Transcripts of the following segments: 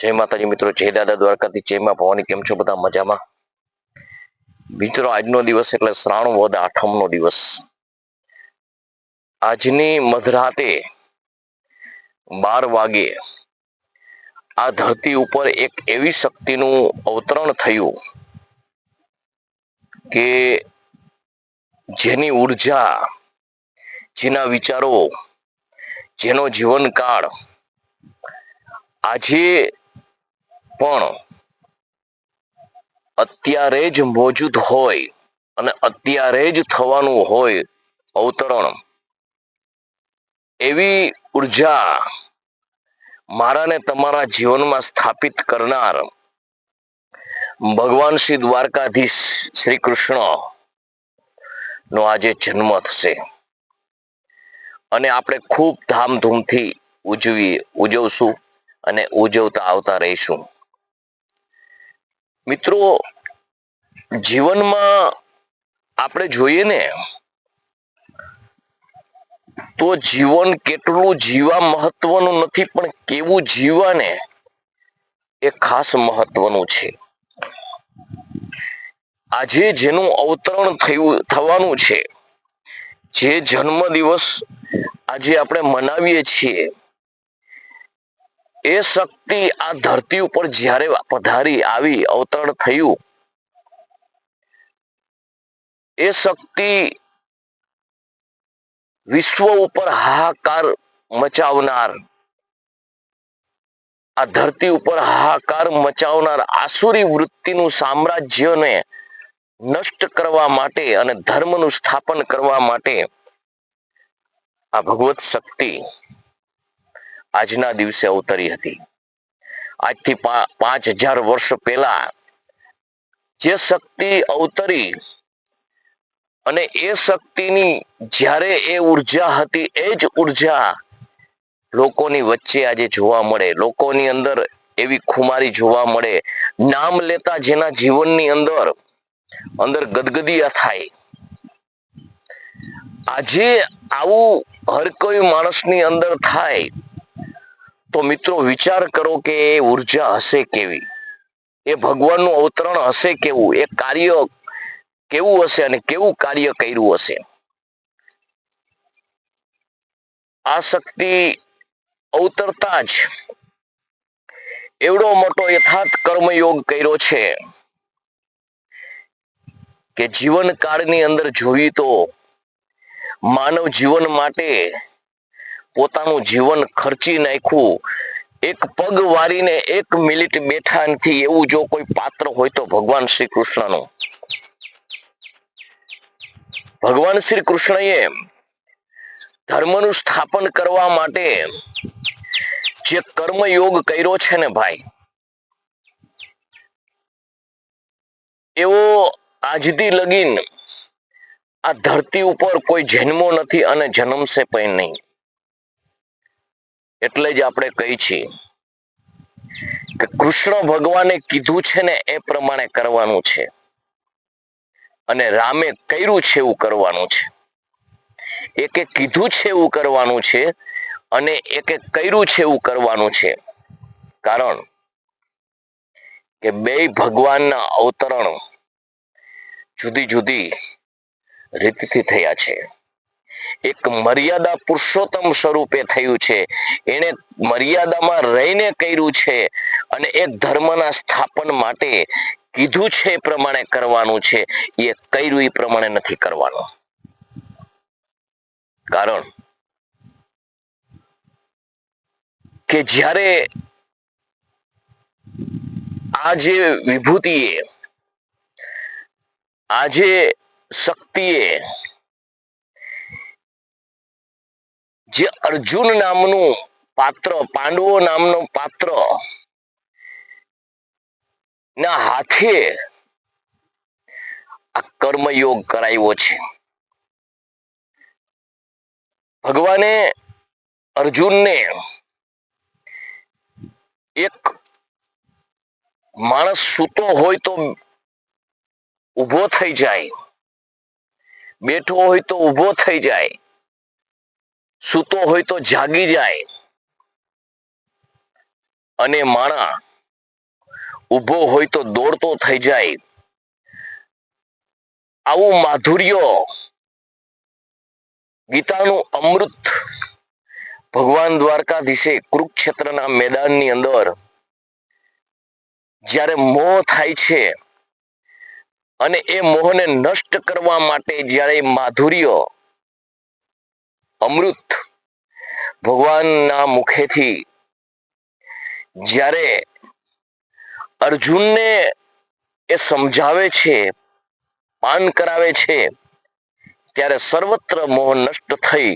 જય માતાજી મિત્રો, જય દાદા દ્વારકાથી, જય માં ભવાની, કેમ છો બધા મજામાં? મિત્રો, આજનો દિવસ એટલે શ્રાવણ વદ આઠમનો દિવસ. આજની મધરાતે બાર વાગે આ ધરતી ઉપર એક એવી શક્તિનું અવતરણ થયું કે જેની ઊર્જા, જેના વિચારો, જેનો જીવનકાળ આજે પણ અત્યારે જ મોજૂદ હોય અને અત્યારે જ થવાનું હોય અવતરણ. એવી ઊર્જા મારા ને તમારા જીવનમાં સ્થાપિત કરનાર ભગવાન શ્રી દ્વારકાધીશ શ્રી કૃષ્ણ નો આજે જન્મ થશે. અને આપણે ખૂબ ધામધૂમથી ઉજવી ઉજવશું અને ઉજવતા આવતા રહીશું. મિત્રો, જીવનમાં આપણે જોઈએ ને, તો જીવન કેટલું જીવા મહત્વનું નથી, પણ કેવું જીવવા ને એ ખાસ મહત્વનું છે. આજે જેનું અવતરણ થયું, થવાનું છે, જે જન્મ દિવસ આજે આપણે મનાવીએ છીએ એ શક્તિ આ ધરતી ઉપર જ્યારે પધારી આવી, અવતરણ થયું, એ શક્તિ વિશ્વ ઉપર હાહાકાર મચાવનાર, આ ધરતી ઉપર હાહાકાર મચાવનાર આસુરી વૃત્તિનું સામ્રાજ્યને નષ્ટ કરવા માટે અને ધર્મનું સ્થાપન કરવા માટે આ ભગવત શક્તિ આજના દિવસે અવતરી હતી. આજથી પાંચ હજાર વર્ષ પહેલા જે શક્તિ અવતરી અને એ શક્તિની જ્યારે એ ઊર્જા હતી, એ જ ઊર્જા લોકોની વચ્ચે આજે જોવા મળે. લોકોની અંદર એવી ખુમારી જોવા મળે. નામ લેતા જેના જીવનની અંદર અંદર ગદગદિયા થાય. આજે આવું હર કોઈ માણસની અંદર થાય. તો મિત્રો વિચાર કરો કે એ ઊર્જા હશે કેવી? એ ભગવાનનું અવતરણ હશે કેવું? એ કાર્ય કેવું હશે અને કેવું કાર્ય કર્યું હશે? આ શક્તિ અવતરતા જ એવડો મોટો યથાર્થ કર્મયોગ કર્યો છે કે જીવન કાળની અંદર જોઈએ તો માનવ જીવન માટે પોતાનું જીવન ખર્ચી નાખ્યું. એક પગ વારીને એક મિનિટ બેઠા નથી એવું જો કોઈ પાત્ર હોય તો ભગવાન શ્રી કૃષ્ણનું. ભગવાન શ્રી કૃષ્ણએ ધર્મનું સ્થાપન કરવા માટે જે કર્મયોગ કર્યો છે ને ભાઈ, એવો આજથી લગીન આ ધરતી ઉપર કોઈ જન્મો નથી અને જન્મશે પણ નહીં. એટલે જ આપણે કહી છીએ કે કૃષ્ણ ભગવાને કીધું છે ને એ પ્રમાણે કરવાનું છે. અને રામે કર્યું છે એવું કરવાનું છે. એકે કીધું છે એવું કરવાનું છે અને એકે કર્યું છે એવું કરવાનું છે. કારણ કે બે ભગવાનના અવતરણ જુદી જુદી રીતથી થયા છે. એક મર્યાદા પુરુષોત્તમ સ્વરૂપે થયું છે. એને મર્યાદામાં રહીને કર્યું છે અને એક ધર્મના સ્થાપન માટે કીધું છે એ પ્રમાણે કરવાનું છે. એ કર્યું એ પ્રમાણે નથી કરવાનું. કારણ કે જ્યારે આ જે વિભૂતિએ આજે શક્તિએ જે અર્જુન નામનું પાત્ર, પાંડવો નામનું પાત્ર ના હાથે આ કર્મયોગ કરાવ્યો છે. ભગવાને અર્જુનને એક માણસ સૂતો હોય તો ઊભો થઈ જાય, બેઠો હોય તો ઊભો થઈ જાય સૂતો હોય તો જાગી જાય. અને માણા ઊભો હોય તો દોડતો થઈ જાય. આવું માધુર્ય ગીતાનું અમૃત ભગવાન દ્વારકાધીશે કુરુક્ષેત્રના મેદાનની અંદર જ્યારે મોહ થાય છે અને એ મોહને નષ્ટ કરવા માટે જ્યારે માધુર્ય અમૃત ભગવાનના મુખેથી જ્યારે અર્જુનને એ સમજાવે છે, પાન કરાવે છે, ત્યારે સર્વત્ર મોહ નષ્ટ થઈ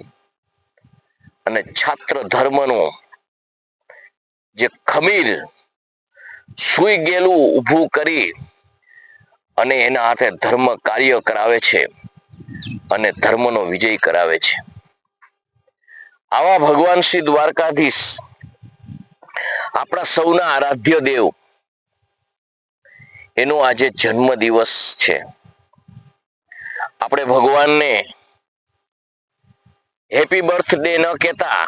અને છાત્ર ધર્મનું જે ખમીર સુઈ ગયેલું ઊભું કરી અને એના હાથે ધર્મ કાર્ય કરાવે છે અને ધર્મનો વિજય કરાવે છે. આવા ભગવાન શ્રી દ્વારકાધીશ, આપણા સૌના આરાધ્ય દેવ, એનો આજે જન્મ દિવસ છે. આપણે ભગવાનને હેપી બર્થડે ન કહેતા,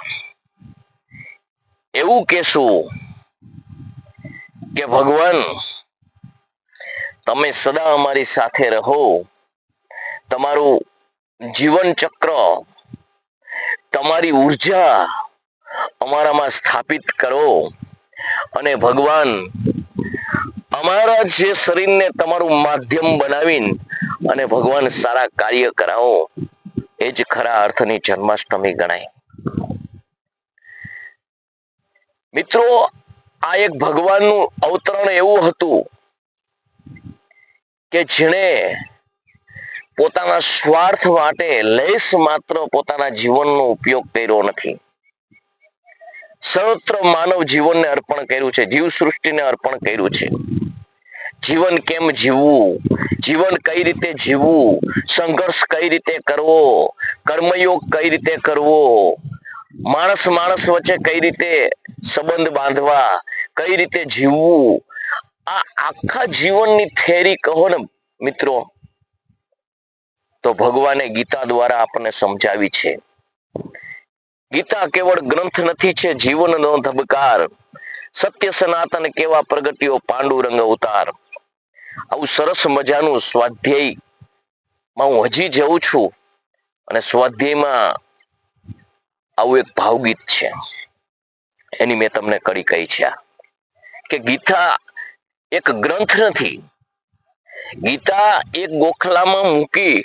એવું કહેશું કે ભગવાન, તમે સદા અમારી સાથે રહો, તમારું જીવન ચક્ર તમારી ઊર્જા અમારામાં સ્થાપિત કરો. અને ભગવાન, અમારા જે શરીરને તમારું માધ્યમ બનાવીને અને ભગવાન સારા કાર્ય કરાવો. એ જ ખરા અર્થની જન્માષ્ટમી ગણાય. મિત્રો, આ એક ભગવાનનું અવતરણ એવું હતું કે જેણે પોતાના સ્વાર્થ માટે લેશ માત્ર પોતાના જીવનનો ઉપયોગ કર્યો નથી. સર્વત્ર માનવ જીવનને અર્પણ કર્યું છે, જીવ સૃષ્ટિને અર્પણ કર્યું છે. જીવન કેમ જીવવું? જીવન કઈ રીતે જીવવું? સંઘર્ષ કઈ રીતે કરવો? કર્મયોગ કઈ રીતે કરવો? માણસ માણસ વચ્ચે કઈ રીતે સંબંધ બાંધવા? કઈ રીતે જીવવું? આ આખા જીવનની થેરી કહો ને મિત્રો. તો ભગવાને ગીતા દ્વારા આપણને સમજાવી છે. ગીતા કેવળ ગ્રંથ નથી છે જીવનનો ધબકાર. સત્ય સનાતન કેવા પ્રગટ્યો પાંડુરંગ અવતાર. આવું સરસ મજાનું સ્વાધ્યાય હું હજી જઉં છું અને સ્વાધ્યાયમાં આવું એક ભાવગીત છે. એની મેં તમને કડી કહી છે કે ગીતા એક ગ્રંથ નથી. ગીતા એક ગોખલામાં મૂકી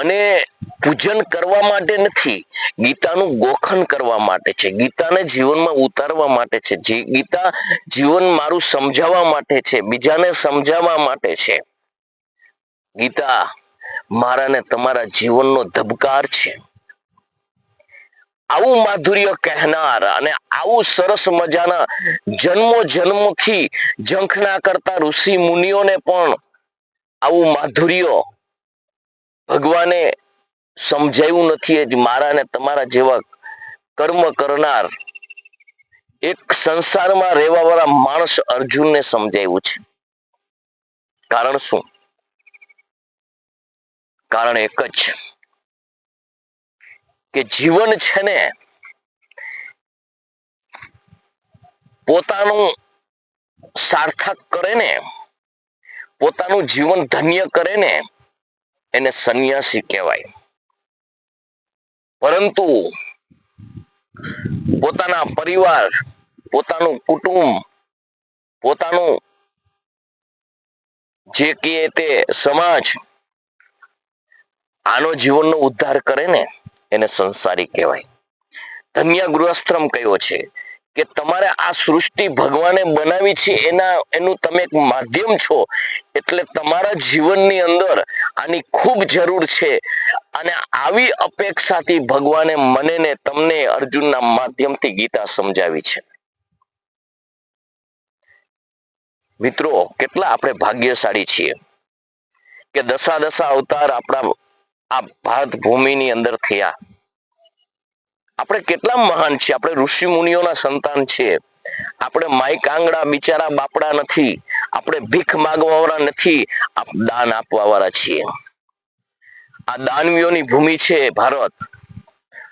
અને પૂજન કરવા માટે નથી, ગીતાનું ગોખન કરવા માટે છે. ગીતાને જીવનમાં ઉતારવા માટે છે. જે ગીતા જીવન મારું સમજાવવા માટે છે, બીજાને સમજાવવા માટે છે. ગીતા મારા ને તમારા જીવનનો ધબકાર છે. આવું માધુર્ય કહેનાર અને આવું સરસ મજાના જન્મો જન્મથી ઝંખના કરતા ઋષિ મુનિઓને પણ આવું માધુર્ય ભગવાને સમજાયું નથી જ મારા ને તમારા જેવા કર્મ કરનાર એક સંસારમાં રહેવા વાળા માણસ અર્જુનને સમજાવ્યું છે. કારણ શું? કારણ એક જ કે જીવન છે ને પોતાનું સાર્થક કરે ને, પોતાનું જીવન ધન્ય કરે ને એને સંન્યાસી કહેવાય. પરંતુ પોતાના પરિવાર, પોતાનું કુટુંબ, પોતાનું જે કહે તે સમાજ, આનો જીવનનો ઉદ્ધાર કરે ને, એને સંસારી કહેવાય. ધન્ય ગૃહસ્થ્રમ કયો છે? કે તમારે આ સૃષ્ટિ ભગવાને બનાવી છે, એના, એનું તમે એક માધ્યમ છો. એટલે તમારા જીવનની અંદર આની ખૂબ જરૂર છે. અને આવી અપેક્ષાથી ભગવાને મને ને તમને અર્જુનના માધ્યમથી ગીતા સમજાવી છે. મિત્રો, કેટલા આપણે ભાગ્યશાળી છીએ કે દશા દશા અવતાર આપણા આ ભારત ભૂમિની અંદર થયા. આપણે કેટલા મહાન છીએ? આપણે ઋષિ મુનિઓના સંતાન છીએ. આપણે માઈક આંગડા બિચારા બાપડા નથી. આપણે ભીખ માગવા વાળા નથી. આપ દાન આપવા વાળા છીએ. આ દાનવીઓની ભૂમિ છે ભારત.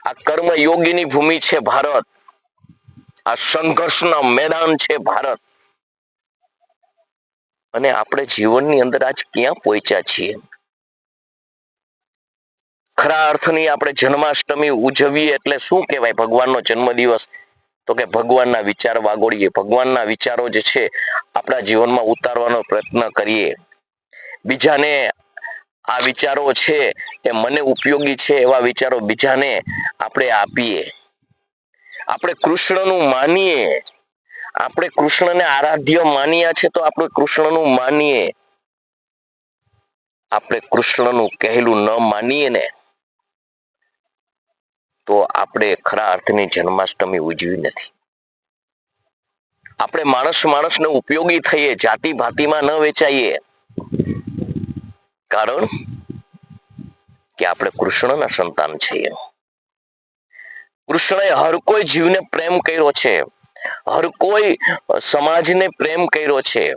આ કર્મ યોગીની ભૂમિ છે ભારત. આ સંઘર્ષના મેદાન છે ભારત. અને આપણે જીવનની અંદર આજ ક્યાં પહોંચ્યા છીએ? ખરા અર્થની આપણે જન્માષ્ટમી ઉજવીએ એટલે શું કહેવાય ભગવાનનો જન્મદિવસ? તો કે ભગવાનના વિચાર વાગોળીએ. ભગવાનના વિચારો જે છે, આપણા જીવનમાં ઉતારવાનો પ્રયત્ન કરીએ. બીજાને આ વિચારો છે એ મને ઉપયોગી છે એવા વિચારો બીજાને આપણે આપીએ. આપણે કૃષ્ણનું માનીએ. આપણે કૃષ્ણને આરાધ્ય માન્યા છે તો આપણે કૃષ્ણનું માનીએ. આપણે કૃષ્ણનું કહેલું ન માનીએ ને આપણે ખરા અર્થની જન્માષ્ટમી ઉજવી નથી. આપણે માણસ માણસને ઉપયોગી થઈએ, જાતિ ભાતિમાં ન વેચાઈએ. કારણ કે આપણે કૃષ્ણના સંતાન છીએ. કૃષ્ણએ હર કોઈ જીવને પ્રેમ કર્યો છે. હર કોઈ સમાજને પ્રેમ કર્યો છે.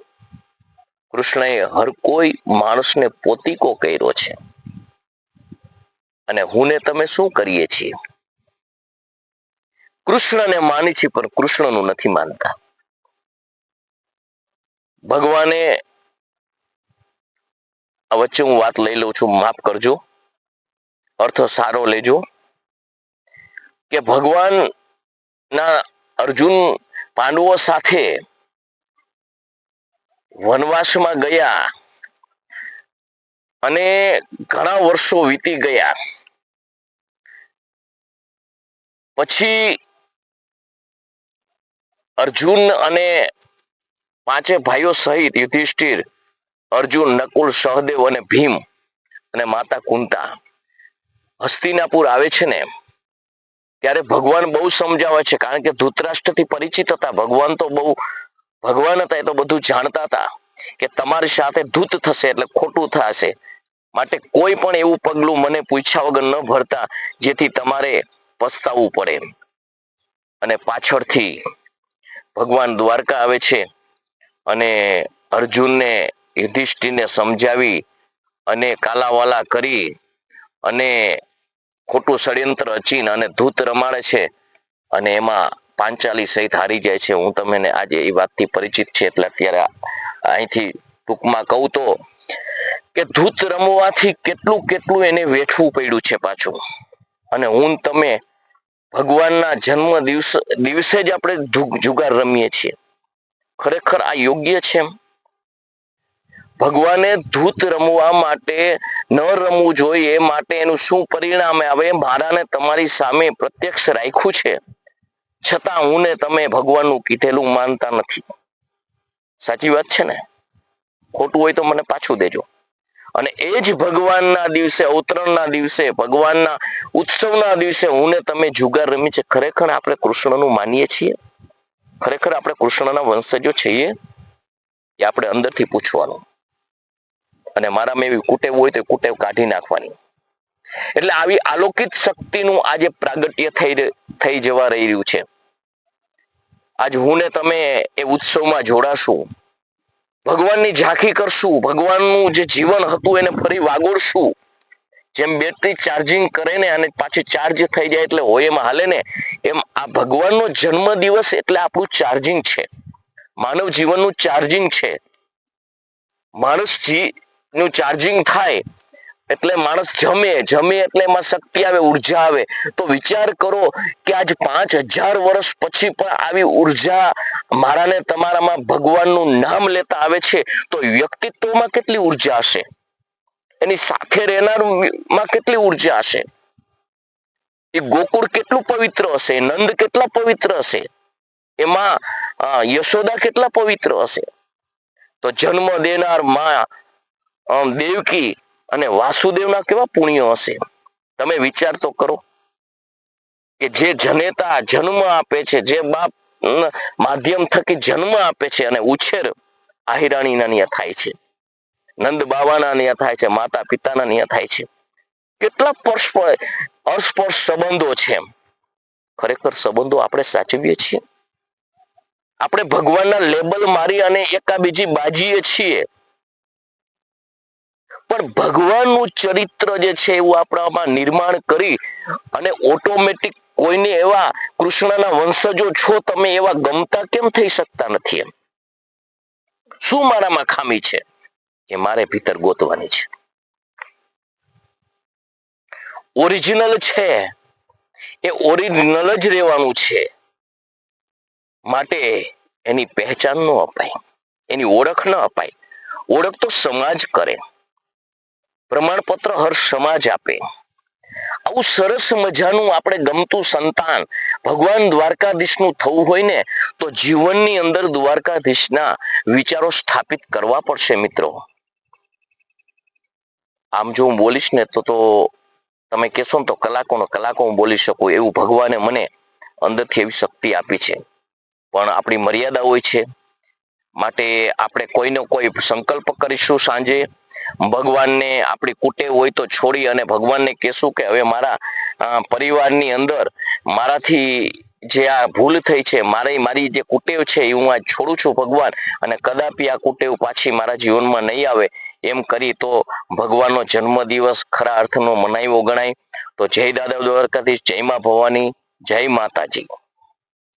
કૃષ્ણએ હર કોઈ માણસને પોતીકો કર્યો છે. અને હું ને તમે શું કરીએ છીએ? કૃષ્ણને માની છીએ પણ કૃષ્ણનું નથી માનતા. ભગવાને આ વચ્ચે હું વાત લઈ લઉં છું, માફ કરજો. અર્થ સારો લેજો. કે ભગવાન ના અર્જુન પાંડવો સાથે વનવાસમાં ગયા અને ઘણા વર્ષો વીતી ગયા. પછી અર્જુન અને પાંચે ભાઈઓ સહિત યુધિષ્ઠિર, અર્જુન, નકુલ, સહદેવ અને ભીમ અને માતા કુંતા હસ્તિનાપુર આવે છે ને, ત્યારે ભગવાન બહુ સમજાવે છે. કારણ કે ધૃતરાષ્ટ્રથી પરિચિત હતા. ભગવાન તો બહુ, ભગવાન હતા એ તો બધું જાણતા હતા કે તમારી સાથે ધૂત થશે એટલે ખોટું થશે. માટે કોઈ પણ એવું પગલું મને પૂછ્યા વગર ન ભરતા, જેથી તમારે પસ્તાવવું પડે. અને પાછળથી ભગવાન દ્વારકા આવે છે અને અર્જુનને યુધિષ્ઠિરને સમજાવી અને કાલાવાલા કરી અને ખોટું ષડયંત્ર રચીને અને ધૂત રમાડે છે અને એમાં પાંચાલી સહિત હારી જાય છે. હું તમને આજે એ વાતથી પરિચિત છે એટલે અત્યારે અહીંથી ટૂંકમાં કહું તો કે ધૂત રમવાથી કેટલું કેટલું એને વેઠવું પડ્યું છે પાછું. અને હું તમે ભગવાનના જન્મ દિવસ, દિવસે જ આપણે જુગાર રમીએ છીએ. ખરેખર આ યોગ્ય છે? ભગવાને ધૂત રમવા માટે ન રમવું જોઈએ માટે એનું શું પરિણામ આવે મારાને તમારી સામે પ્રત્યક્ષ રાખ્યું છે. છતાં હું ને તમે ભગવાનનું કીધેલું માનતા નથી. સાચી વાત છે ને? ખોટું હોય તો મને પાછું દેજો. અને એ જ ભગવાનના દિવસે, અવતરણના દિવસે, ભગવાનના ઉત્સવના દિવસે હું ને તમે જુગાર રમી છે. ખરેખર આપણે કૃષ્ણનું માનીએ છીએ? ખરેખર આપણે કૃષ્ણના વંશજો છીએ? એ આપણે અંદરથી પૂછવાનું. અને મારામાં એવી કુટેવ હોય તો કુટેવ કાઢી નાખવાની. એટલે આવી અલૌકિક શક્તિનું આજે પ્રાગટ્ય થઈ થઈ જવા રહી રહ્યું છે. આજ હું ને તમે એ ઉત્સવમાં જોડાશું. ભગવાનની ઝાંખી કરશું, ભગવાનનું જે જીવન હતું એને ફરી વાગોળશું. જેમ બેટરી ચાર્જિંગ કરે ને અને પાછી ચાર્જ થઈ જાય એટલે હોય એમાં હાલે ને, એમ આ ભગવાનનો જન્મ દિવસ એટલે આપણું ચાર્જિંગ છે. માનવ જીવનનું ચાર્જિંગ છે. માણસનું ચાર્જિંગ થાય એટલે માણસ જમે જમે એટલે એમાં શક્તિ આવે, ઊર્જા આવે. તો વિચાર કરો કે આજ પાંચ હજાર વર્ષ પછી પણ આવી ઊર્જા મારાને તમારામાં ભગવાનનું નામ લેતા આવે છે, તો વ્યક્તિત્વમાં કેટલી ઊર્જા હશે? એની સાથે રહેનાર કેટલી ઊર્જા હશે? એ ગોકુળ કેટલું પવિત્ર હશે? નંદ કેટલા પવિત્ર હશે? એમાં યશોદા કેટલા પવિત્ર હશે? તો જન્મ દેનારમાં દેવકી અને વાસુદેવના કેવા પુણ્યો હશે? તમે વિચાર તો કરો કે જે જનેતા જન્મ આપે છે, જે બાપ માધ્યમ થકી જન્મ આપે છે અને ઉછેર આહિરાણીના ન્યા થાય છે. નંદ બાવાના ન્યા થાય છે, માતા પિતાના ન્યા થાય છે. કેટલા પરસ્પર અસ્પર્શ સંબંધો છે એમ. ખરેખર સંબંધો આપણે સાચવીએ છીએ? આપણે ભગવાનના લેબલ મારી અને એકા બીજી બાજીએ છીએ. પણ ભગવાનનું ચરિત્ર જે છે એવું આપણામાં નિર્માણ કરી અને ઓટોમેટિક કોઈને એવા કૃષ્ણના વંશજો છો તમે એવા ગમતા કેમ થઈ શકતા નથી એમ? શું મારામાં ખામી છે? એ મારે ભીતર ગોતવાની છે. ઓરિજિનલ છે. એ ઓરિજિનલ જ રહેવાનું છે. માટે એની પહેચાન ન અપાય. એની ઓળખ ન અપાય. ઓળખ તો સમાજ કરે. પ્રમાણપત્ર હર સમાજ આપે. આવું સરસ મજાનું આપણે ગમતું સંતાન ભગવાન દ્વારકાધીશનું થવું હોય ને, તો જીવનની અંદર દ્વારકાધીશના વિચારો સ્થાપિત કરવા પડશે મિત્રો. આમ જો હું બોલીશ ને, તો તો તમે કહેશો ને, તો કલાકોનો કલાકો હું બોલી શકું એવું ભગવાને મને અંદરથી એવી શક્તિ આપી છે. પણ આપણી મર્યાદા હોય છે. માટે આપણે કોઈનો કોઈ સંકલ્પ કરીશું સાંજે ભગવાનને આપણી કુટેવ હોય તો છોડી અને ભગવાનને કહેશું કે હવે મારા પરિવારની અંદર મારાથી જે આ ભૂલ થઈ છે, મારે મારી જે કુટેવ છે, એ હું આ છોડું છું ભગવાન અને કદાપી આ કુટેવ પાછી મારા જીવનમાં નહીં આવે એમ કરી તો ભગવાનનો જન્મદિવસ ખરા અર્થનો મનાવ્યો ગણાય. તો જય દાદા દ્વારકાધીશ, જય મા ભવાની, જય માતાજી.